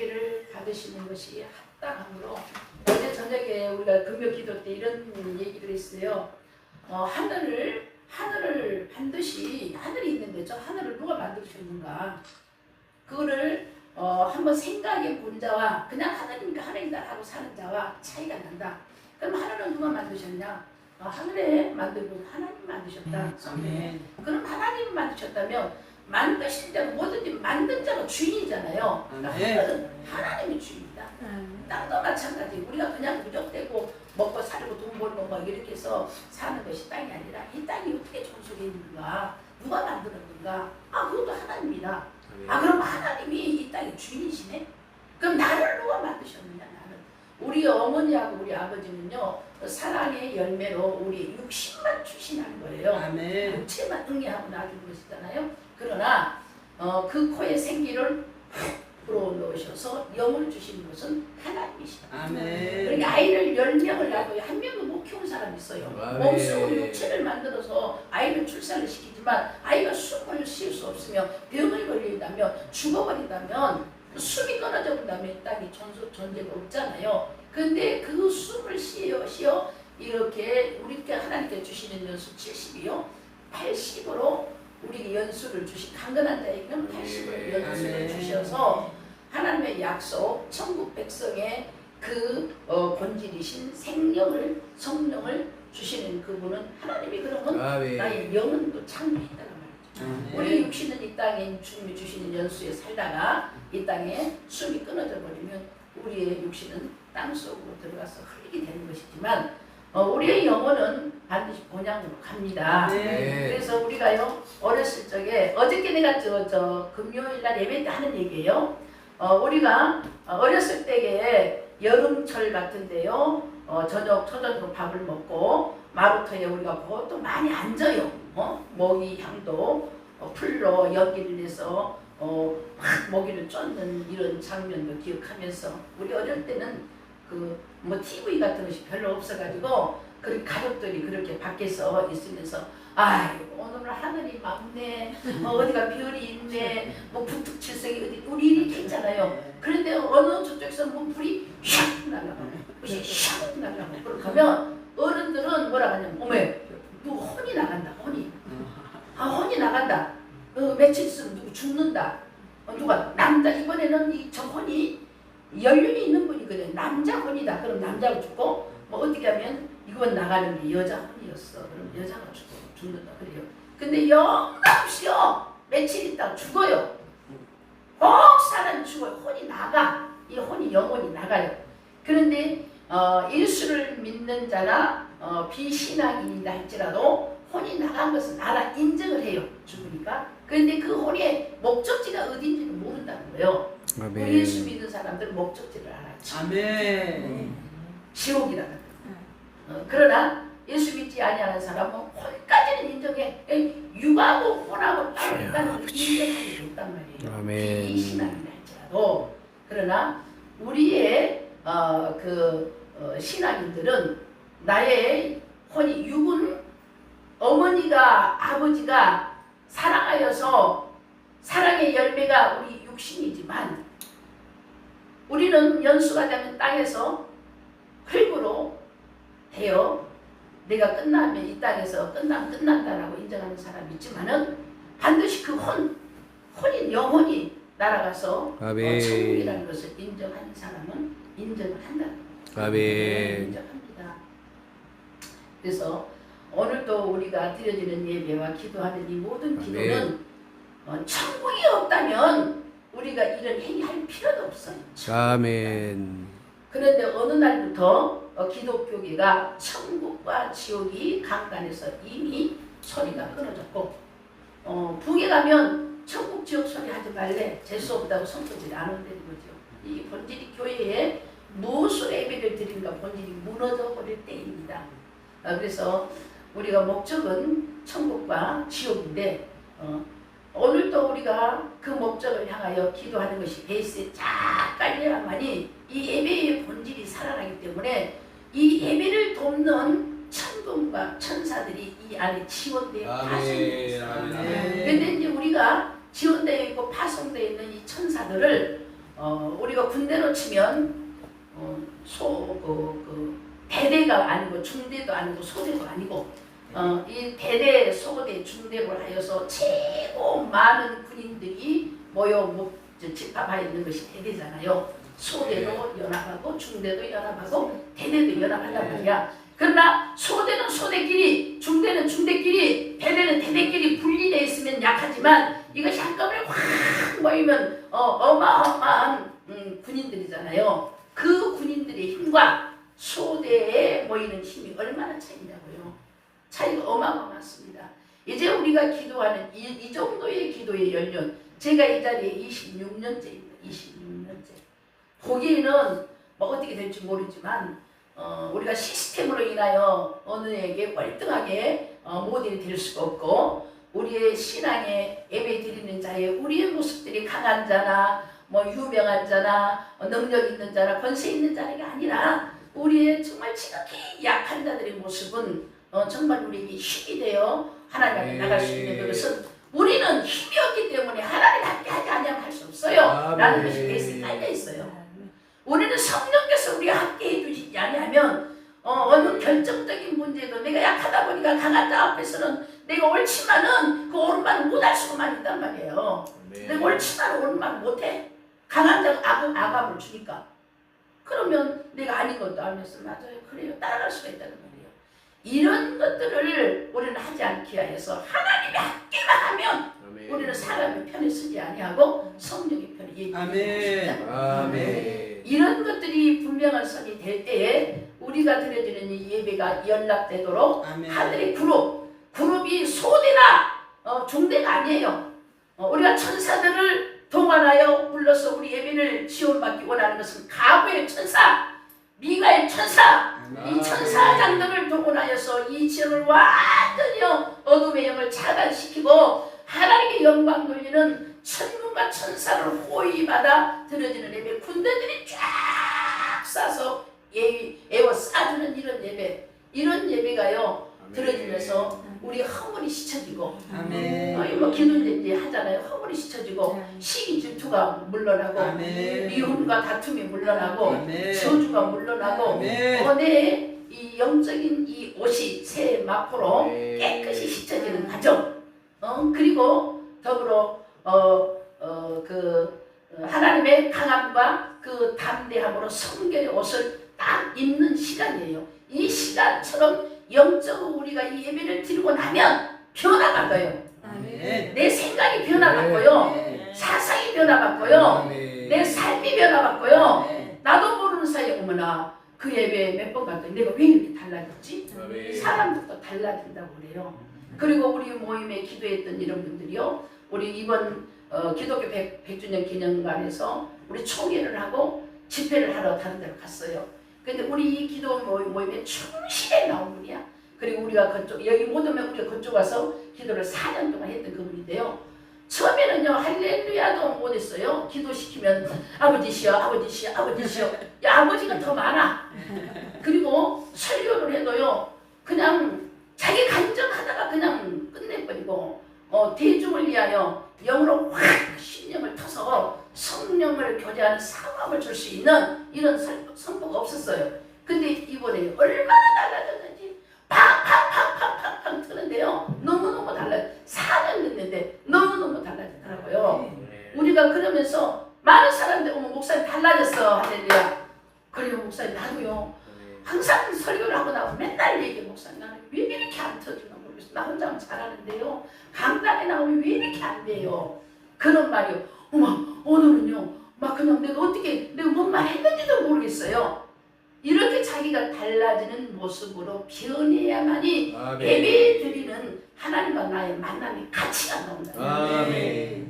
예배를 받으시는 것이 합당함으로 어제 저녁에 우리가 금요 기도 때 이런 얘기를 했어요. 어, 하늘을 하늘을 반드시 하늘이 있는데 저 하늘을 누가 만드셨는가? 그거를 어, 한번 생각해 본 자와 그냥 하나님과 하나님다 하고 사는 자와 차이가 난다. 그럼 하늘은 누가 만드셨냐? 어, 하늘에 만들고 하나님 만드셨다. 성경에. 그럼 하나님 만드셨다면 만드신 자가 뭐든지 만든 자가 주인이잖아요. 그러니까 네. 하늘은 하나님이 주인이다. 땅도 마찬가지. 우리가 그냥 무적되고 먹고 살고 돈 벌고 뭐 이렇게 해서 사는 것이 땅이 아니라 이 땅이 어떻게 존속해 있는가? 누가 만들었는가? 아 그것도 하나님이다. 아 그럼 하나님이 이 땅의 주인이시네? 그럼 나를 누가 만드셨느냐 나는 우리 어머니하고 우리 아버지는요 사랑의 열매로 우리 육신만 주시는 거예요 아멘. 육체만 응애하고 놔준 것이잖아요 그러나 어, 그 코에 생기를 불어넣으셔서 영을 주시는 것은 하나님이시다 아멘. 그러니까 아이를 열 명을 낳고 한 명도 못 키운 사람이 있어요. 아멘. 몸속으로 육체를 만들어서 아이를 출산을 시키지만 아이가 숨을 쉴 수 없으며 병을 걸린다면 죽어버린다면 숨이 끊어져 이 땅이 존속 존재가 없잖아요. 근데 그 숨을 쉬어 쉬어 이렇게 우리께 하나님께 주시는 연수 70이요. 80으로 우리에게 연수를 주시 강건한 자에게는 80으로 연수를 아멘. 주셔서 하나님의 약속 천국 백성의 그 어, 본질이신 생명을 성령을 주시는 그분은 하나님이 그러면 나의 아멘. 영혼도 창조했다는 말이죠. 아멘. 우리 육신은 이 땅에 주님이 주시는 연수에 살다가 이 땅에 숨이 끊어져 버리면 우리의 육신은 땅 속으로 들어가서 흘리게 되는 것이지만 어, 우리의 영혼은 반드시 본향으로 갑니다. 네. 그래서 우리가요 어렸을 적에 어저께 내가 저, 저 금요일 날 예배 때 하는 얘기예요. 어, 우리가 어, 어렸을 때에 여름철 같은데요. 어, 저녁 저녁으로 밥을 먹고 마루터에 우리가 그것도 많이 앉아요. 어? 먹이 향도 어, 풀로 연기를 내서 어, 막 먹이를 쫓는 이런 장면도 기억하면서 우리 어릴 때는 그 뭐 TV 같은 것이 별로 없어가지고 그 가족들이 그렇게 밖에서 있으면서 아이고 오늘 하늘이 맑네. 뭐 어디가 별이 있네. 뭐 북두칠성이 어디 우리 이렇게 있잖아요. 그런데 어느 저쪽에서 뭐 불이 샥 날아가고 불이 샥 날아가고 그렇게 하면 어른들은 뭐라 하냐면 어메 누구 혼이 나간다 혼이. 아 혼이 나간다. 어, 며칠 있으면 누구 죽는다. 어, 누가 남자 이번에는 이 저 혼이 연륜이 있는 분이거든. 남자 혼이다. 그럼 남자가 죽고 뭐 어떻게 하면 이건 나가는 게 여자 혼이었어. 그럼 여자가 죽고 죽는다. 그래요. 근데 영납시요 며칠 있다가 죽어요. 꼭 사람이 죽어요 혼이 나가. 이 혼이 영혼이 나가요. 그런데 어, 예수를 믿는 자나 어, 비신앙인이다 할지라도 혼이 나간 것은 알아 인정을 해요 죽으니까 그런데 그 혼의 목적지가 어딘지는 모른다는 거예요. 우리 예수 믿는 사람들은 목적지를 알았지. 아멘. 지옥이라는 거. 어, 그러나 예수 믿지 아니하는 사람은 혼까지는 인정해. 에이, 육하고 혼하고 따로 있다는 걸 인정하게 됐단 말이에요. 아멘. 비신앙이라 할지라도. 그러나 우리의 어, 그 어, 신앙인들은 나의 혼이 육은 어머니가 아버지가 사랑하여서 사랑의 열매가 우리 육신이지만 우리는 연수가 되면 땅에서 흙으로 되어 내가 끝나면 이 땅에서 끝나면 끝난다라고 인정하는 사람이 있지만은 반드시 그 혼, 혼인 영혼이 날아가서 어, 아멘. 천국이라는 것을 인정하는 사람은 인정을 거예요. 아멘. 인정합니다. 그래서 오늘도 우리가 드려지는 예배와 기도하는 이 모든 기도는 어, 천국이 없다면 우리가 이런 행위할 필요도 없어요. 아멘. 그런데 어느 날부터 어, 기독교계가 천국과 지옥이 강간해서 이미 소리가 끊어졌고 어, 북에 가면 천국 지옥 소리 하지 말래 재수 없다고 성도들이 안 온다는 거죠. 이 본질이 교회에 무엇을 예배를 드리는가 본질이 무너져 버릴 때입니다. 어, 그래서 우리가 목적은 천국과 지옥인데 어, 오늘도 우리가 그 목적을 향하여 기도하는 것이 베이스에 쫙 깔려야만이 이 예배의 본질이 살아나기 때문에 이 예배를 돕는 천군과 천사들이 이 안에 지원되어 파송되어 있어요. 근데 이제 우리가 지원되어 있고 파송되어 있는 이 천사들을 어, 우리가 우리가 군대로 치면 어, 소 그 그 대대가 아니고 중대도 아니고 소대도 아니고 어, 이 대대, 소대, 중대를 하여서 최고 많은 군인들이 모여 집합하여 있는 것이 대대잖아요. 소대도 연합하고 중대도 연합하고 대대도 연합한단 말이야. 그러나 소대는 소대끼리, 중대는 중대끼리, 대대는 대대끼리 분리되어 있으면 약하지만 이것이 한꺼번에 확 모이면 어, 어마어마한 음, 군인들이잖아요. 그 군인들의 힘과 소대에 모이는 힘이 얼마나 차이냐고요. 차이가 어마어마했습니다. 이제 우리가 기도하는 이, 이 정도의 기도의 연륜, 제가 이 자리에 26년째입니다. 26년째. 보기에는 뭐 어떻게 될지 모르지만 어, 우리가 시스템으로 인하여 어느에게 월등하게 어, 모델이 될 수가 없고 우리의 신앙에 예배 드리는 자의 우리의 모습들이 강한 자나 뭐 유명한 자나 어, 능력 있는 자나 권세 있는 자가 아니라 우리의 정말 지극히 약한 자들의 모습은 어, 정말 우리에게 힘이 되어 하나님 앞에 네. 나갈 수 있는 그것은 우리는 힘이 없기 때문에 하나님 함께 하지 않으면 할수 없어요. 아멘. 라는 것이 베이스에 깔려 있어요. 우리는 성령께서 우리와 함께 해주시지 아니하면 어, 어느 결정적인 문제도 내가 약하다 보니까 강한 자 앞에서는 내가 옳지만은 그 옳은 못할 수만 있단 말이에요. 내가 옳지만 옳은 말 못해? 강한 자가 악, 악함을 주니까 그러면 내가 아닌 것도 알면서 맞아요 그래요 따라갈 수가 있다는 말이에요 이런 것들을 우리는 하지 않기 위해서 하나님이 함께만 하면 우리는 사람의 편에 쓰지 아니하고 성령의 편에 얘기합니다. 아멘. 아멘. 이런 것들이 분명한 선이 될 때에 우리가 드려지는 이 예배가 연락되도록 아멘. 하늘의 그룹, 그룹이 소대나 어, 중대가 아니에요. 어, 우리가 천사들을 동원하여 불러서 우리 예배를 지원받기 원하는 것은 가부의 천사, 미가의 천사, 이 천사장들을 동원하여서 이 지역을 완전히 어둠의 영을 차단시키고 하나님의 영광 돌리는 천군과 천사를 호의 받아 드려지는 예배 군대들이 쫙 싸서 예, 애워 싸주는 이런 예배 이런 예배가요 드려지면서 우리 허물이 씻혀지고 아멘. 어, 이거 뭐 기도 이제 하잖아요 허물이 씻혀지고 시기 질투가 물러나고 아멘. 미움과 다툼이 물러나고 아멘. 저주가 물러나고 아멘. 번에 이 영적인 이 옷이 새 마포로 깨끗이 씻어지는 과정. 어 그리고 더불어 어 어 그 하나님의 강함과 그 담대함으로 성결의 옷을 딱 입는 시간이에요. 이 시간처럼 영적으로 우리가 이 예배를 드리고 나면 변화받아요. 아멘. 내 생각이 변화받고요. 네. 사상이 변화받고요. 내 삶이 변화받고요. 네. 나도 모르는 사이에 어머나 그 예배 몇번 갔더니 내가 왜 이렇게 달라졌지? 사람들도 달라진다고 그래요. 그리고 우리 모임에 기도했던 이런 분들이요. 우리 이번 어, 기독교 100, 100주년 기념관에서 우리 총회를 하고 집회를 하러 다른 데로 갔어요. 근데 우리 이 기도 모임, 모임에 충실히 나온 분이야. 그리고 우리가 그쪽 여기 못 오면 우리가 그쪽 가서 기도를 4년 동안 했던 그분인데요. 처음에는요 할렐루야도 못했어요. 기도시키면 아버지시여 아버지시여 아버지시여 야 아버지가 더 많아. 그리고 설교를 해도요 그냥 자기 간증하다가 그냥 끝내버리고 어, 대중을 위하여 영으로 확 신령을 터서 성령을 교제하는 상황을 줄 수 있는 이런 설- 선포가 없었어요. 근데 이번에 얼마나 달라졌는지 팡팡팡팡팡팡 트는데요. 너무너무 달라. 4년 됐는데 너무너무 달라지더라고요. 우리가 그러면서 많은 사람들 어머 목사님 달라졌어 할렐루야. 그래요 목사님 나도요. 항상 설교를 하고 나면 맨날 얘기해 목사님 나는 왜 이렇게 안 터지나 모르겠어. 나 혼자 하면 잘하는데요. 강단에 나오면 왜 이렇게 안 돼요. 그런 말이요. 어머 오늘은요. 막 그냥 내가 어떻게 내가 뭔 말 했는지도 모르겠어요. 이렇게 자기가 달라지는 모습으로 변해야만이 예배 드리는 하나님과 나의 만남이 가치가 나온다.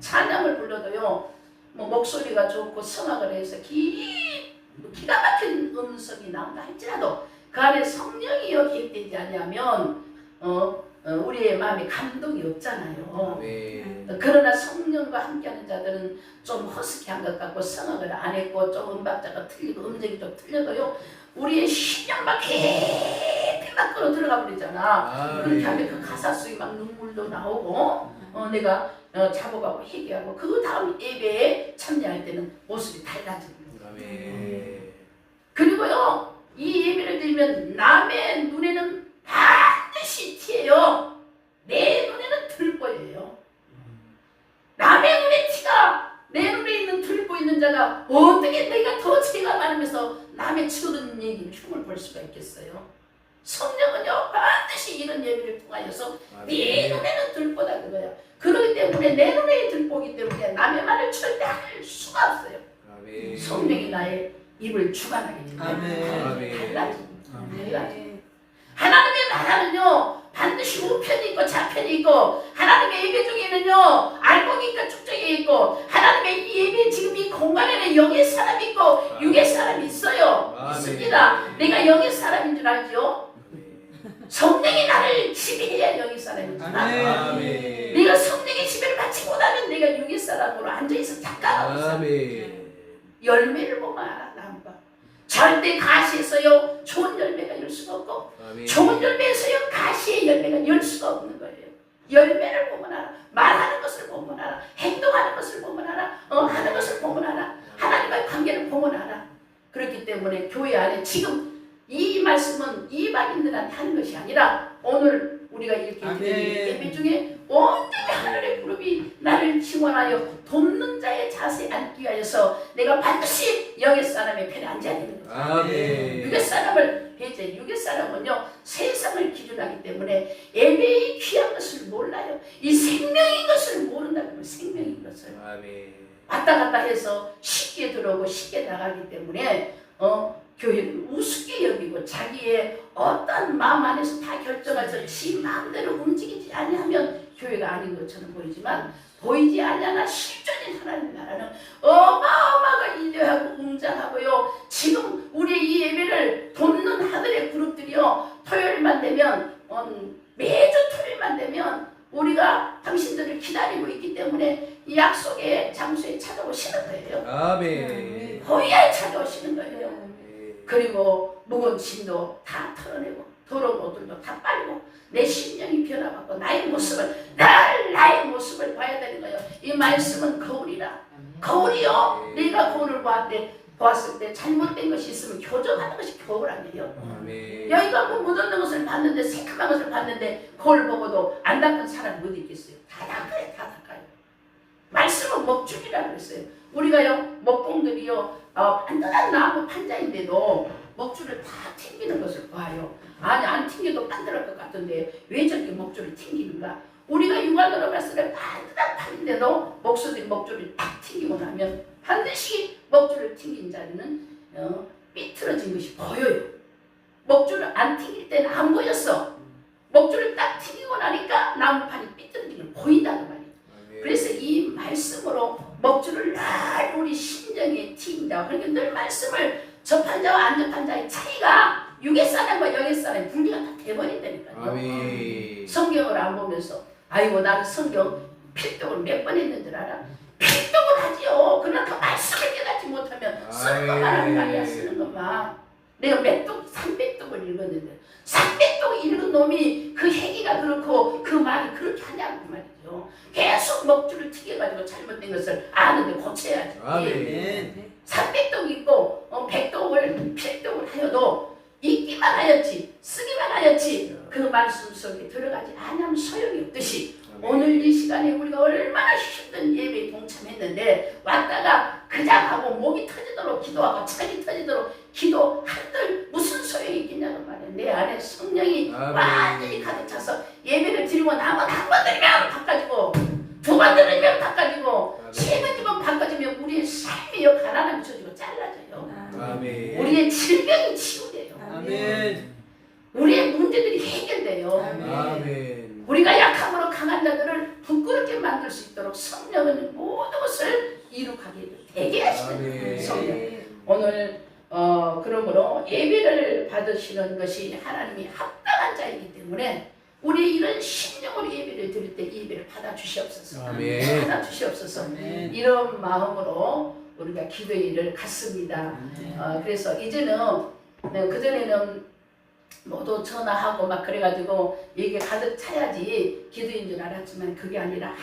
찬양을 불러도요, 뭐 목소리가 좋고 성악을 해서 기, 기가 막힌 음성이 나온다 할지라도 그 안에 성령이 여기되지 않으면 어, 어, 어, 우리의 마음이 감동이 없잖아요. 아, 네. 음. 그러나 성령과 함께하는 자들은 좀 허스키한 것 같고 성악을 안 했고 좀 음박자가 틀리고 음색이 좀 틀려도요. 우리의 신념만 깊이 막 끌어 들어가 버리잖아. 아, 그렇게 네. 하면 그 가사 속에 막 눈물도 나오고 음. 어, 내가 어, 자복하고 회개하고 그 다음 예배에 참여할 때는 모습이 달라집니다. 아, 네. 음. 그리고요. 이 예배를 들면 남의 눈에는 다 시 티예요. 내 눈에는 들보예요. 남의 눈에 티가 내 눈에 있는 들보 있는 자가 어떻게 내가 더 죄가 많으면서 남의 치고든 얘기를 흉을 볼 수가 있겠어요. 성령은요 반드시 이런 예비를 통하여서 네 눈에는 들보다 그거야. 그렇기 때문에 내 눈에 들보기 때문에 남의 말을 절대 할 수가 없어요. 아멘. 성령이 나의 입을 주관하게 됩니다. 아멘. 아멘. 달라집니다. 아멘. 달라집니다. 하나님 의 나라는요 반드시 우편이 있고 좌편이 있고 하나님의 예배 중에는요 알곡이 있고 축적이 있고 하나님의 이 예배 지금 이 공간에는 영의 사람이 있고 육의 사람이 있어요 아멘. 있습니다 내가 영의 사람인 줄 알죠 성령이 나를 지배해야 영의 사람인 줄 알아 아멘. 아멘. 내가 성령의 지배를 받지 못하면 내가 육의 사람으로 앉아있어 잠깐 없어 아멘. 열매를 보면 알아 절대 가시에서요 좋은 열매가 열 수가 없고 아멘. 좋은 열매에서요 가시의 열매가 열 수가 없는 거예요. 열매를 보면 알아. 말하는 것을 보면 알아. 행동하는 것을 보면 알아. 어, 하는 것을 보면 알아. 하나님과의 관계를 보면 알아. 그렇기 때문에 교회 안에 지금 이 말씀은 이방인들한테 하는 것이 아니라 오늘 우리가 이렇게 아멘. 드리는 예배 중에 온전히 하늘의 그룹이 나를 지원하여 돕는 자의 자세에 앉기 위하여서 내가 반드시 영의 사람의 편에 앉아야 되는 거예요. 아멘. 유괴 사람을 배제 유괴 사람은요 세상을 기준하기 때문에 예배의 귀한 것을 몰라요 이 생명인 것을 모른다는 거예요 생명인 것을 아멘. 왔다 갔다 해서 쉽게 들어오고 쉽게 나가기 때문에 어 교회는 우습게 여기고 자기의 어떤 마음 안에서 다 결정해서 지 마음대로 움직이지 아니하면 교회가 아닌 것처럼 보이지만 보이지 않냐나 실존인 하나님 나라는 어마어마하고 인류하고 웅장하고요 지금 우리 이 예배를 돕는 하늘의 그룹들이요 토요일만 되면 어, 매주 토요일만 되면 우리가 당신들을 기다리고 있기 때문에 이 약속의 장소에 찾아오시는 거예요 아멘. 호야에 찾아오시는 거예요. 그리고 묵은 짐도 다 털어내고 더러운 옷들도 다 빨고 내 심령이 변화받고 나의 모습을 날 나의 모습을 봐야 되는 거예요. 이 말씀은 거울이라 거울이요? 내가 거울을 보았대 보았을 때 잘못된 것이 있으면 교정하는 것이 거울 아니에요. 아멘. 여기가 뭐 묻었는 것을 봤는데 새카만 것을 봤는데 거울 보고도 안 닦은 사람 어디 있겠어요? 다 닦아요 다 닦아요. 말씀은 먹줄이라 그랬어요 우리가요 먹공들이요 어, 단단한 나무 판자인데도 먹줄을 다 튕기는 것을 봐요. 아니 안 튕겨도 반들할 것 같은데 왜 저렇게 먹줄을 튕기는가? 우리가 육안으로 봤을 때 반듯한 판인데도 목소리 먹줄을 딱 튕기고 나면 반드시 먹줄을 튕긴 자리는 어, 삐뚤어진 것이 보여요. 먹줄을 안 튕길 때는 안 보였어. 먹줄을 딱 튕기고 나니까 나무판이 삐뚤어진 걸 보인다는 말이에요. 아멘. 그래서 이 말씀으로 먹줄을 날 우리 심정에 튀긴다. 그러니까 늘 말씀을 접한 자와 안 접한 자의 차이가 육의 사람과 영의 사람의 분리가 다 돼버린다니까요. 아멘. 성경을 안 보면서 아이고 나는 성경 필독을 몇 번 했는 줄 알아? 필독을 하지요. 그러나 그 말씀을 깨닫지 못하면 쓰는 것만 하는 거 아니야 쓰는 것만. 내가 몇 독, 300독을 읽었는데 300독 읽은 놈이 그 행위가 그렇고 그 말이 그렇게 하냐고 말이죠. 계속 먹줄을 튀겨가지고 잘못된 것을 아는데 고쳐야지. 아멘. 300독 있고 어, 100독을 필독을 하여도 읽기만 하였지 쓰기만 하였지 그 말씀 속에 들어가지 않으면 소용이 없듯이 오늘 이 시간에 우리가 얼마나 힘든 예배에 동참했는데 왔다가 그냥 하고 목이 터지도록 기도하고 창이 터지도록 기도 한들 무슨 소용이 있겠냐고 말이야 내 안에 성령이 아멘. 완전히 가득 차서 예배를 드리고 나면 한번 드리면 바꿔지고 두번 드리면 바꿔지고 아멘. 세번 드리면 바꿔지면 우리의 삶이요 가난함이 쳐지고 잘라져요 아멘. 우리의 질병이 치유돼요 아멘. 우리의 문제들이 해결돼요 아멘. 우리가 약함으로 강한 자들을 부끄럽게 만들 수 있도록 성령은 모든 것을 이룩하게 되게 하시는 아멘. 성령. 오늘 어 그러므로 예배를 받으시는 것이 하나님이 합당한 자이기 때문에 우리 이런 심령으로 예배를 드릴 때 예배를 받아 주시옵소서. 아멘. 받아 주시옵소서. 아멘. 이런 마음으로 우리가 기도의 일을 갖습니다. 어, 그래서 이제는 네, 그전에는 모두 전화하고 막 그래가지고 얘기 가득 차야지 기도인 줄 알았지만 그게 아니라 한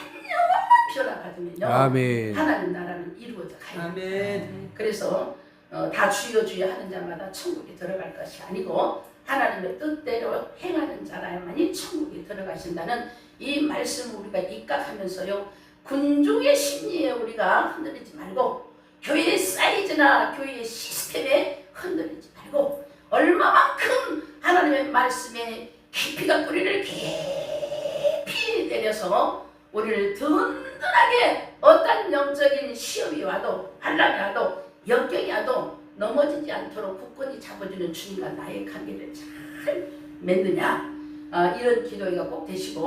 영혼만 받으면요 아멘. 하나님 나라는 이루어져 가요. 아멘. 그래서 어, 다 주여 주여 하는 자마다 천국에 들어갈 것이 아니고 하나님의 뜻대로 행하는 자라야만이 천국에 들어가신다는 이 말씀을 우리가 입각하면서요 군중의 심리에 우리가 흔들리지 말고 교회의 사이즈나 교회의 시스템에 흔들리지 말고 얼마만큼 하나님의 말씀에 깊이가 뿌리를 깊이 내려서 우리를 든든하게 어떤 영적인 시험이 와도 환란이 와도 역경이 와도 넘어지지 않도록 굳건히 잡아주는 주님과 나의 관계를 잘 맺느냐 아, 이런 기도가 꼭 되시고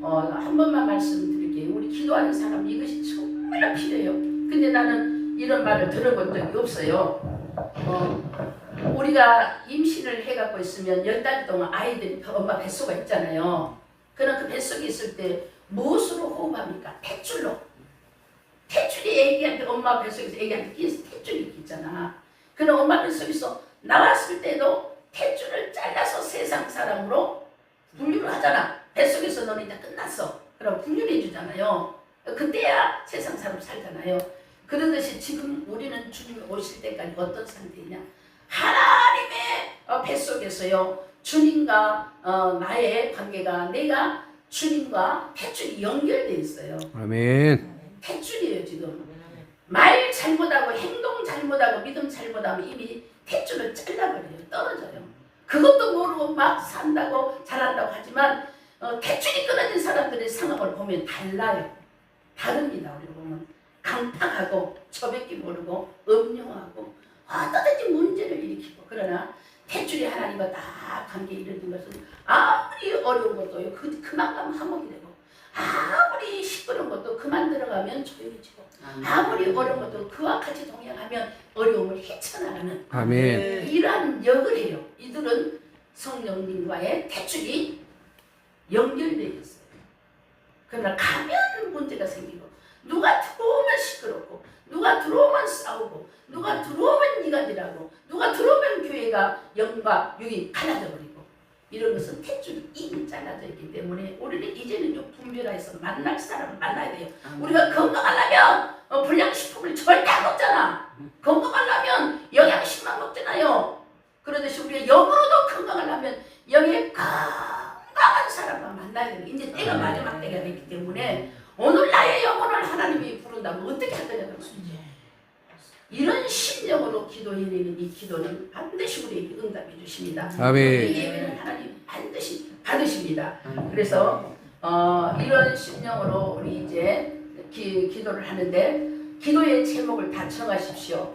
어, 한 번만 말씀드릴게요. 우리 기도하는 사람 이것이 정말 필요해요. 근데 나는 이런 말을 들어본 적이 없어요. 어, 우리가 임신을 해갖고 있으면 열 달 동안 아이들이 엄마 뱃속에 있잖아요. 그럼 그 뱃속에 있을 때 무엇으로 호흡합니까? 탯줄로. 탯줄이 애기한테 엄마 뱃속에서 애기한테 끼어서 탯줄이 있잖아. 그럼 엄마 뱃속에서 나왔을 때도 탯줄을 잘라서 세상 사람으로 분류를 하잖아. 뱃속에서 너는 이제 끝났어. 그럼 분류를 해주잖아요. 그때야 세상 사람 살잖아요. 그러듯이 지금 우리는 주님이 오실 때까지 어떤 상태이냐? 하나님의 어, 뱃속에서요. 주님과 어, 나의 관계가 내가 주님과 탯줄이 연결돼 있어요. 아멘. 탯줄이에요 지금. 말 잘못하고 행동 잘못하고 믿음 잘못하면 이미 탯줄을 잘라버려요. 떨어져요. 그것도 모르고 막 산다고 잘한다고 하지만 어, 탯줄이 끊어진 사람들의 상황을 보면 달라요. 다릅니다. 우리 보면 강팍하고 처뱉기 모르고 음흉하고 어떠든지 문제를 일으키고 그러나 탯줄이 하나님과 다 관계 이르는 것은 아무리 어려운 것도 그, 그만 가면 화목이 되고 시끄러운 것도 그만 들어가면 조용해지고 아무리 어려운 것도 그와 같이 동행하면 어려움을 헤쳐나가는 아멘. 이러한 역을 해요. 이들은 성령님과의 대출이 연결되어 있어요. 그러나 가면 문제가 생기고 누가 들어오면 시끄럽고 누가 들어오면 싸우고 누가 들어오면 이간질하고 누가 들어오면 교회가 영과 육이 갈라져 버리고 이런 것은 대줄이 이미 잘라져 있기 때문에 우리는 이제는 좀 분별해서 만날 사람을 만나야 돼요. 우리가 건강하려면 어, 불량식품을 절대 안 먹잖아. 건강하려면 영양식만 먹잖아요. 그러듯이 우리가 영으로도 건강하려면 영의 건강한 사람만 만나야 돼요. 이제 때가 마지막 때가 됐기 때문에 오늘 나의 영혼을 하나님이 부른다면 어떻게 할 거냐 그러지. 이런 심령으로 기도해내는 이 기도는 반드시 우리에게 응답해 주십니다. 아멘. 이 예배는 하나님 반드시 받으십니다. 그래서 어, 이런 심령으로 우리 이제 기, 기도를 하는데 기도의 제목을 다 정하십시오.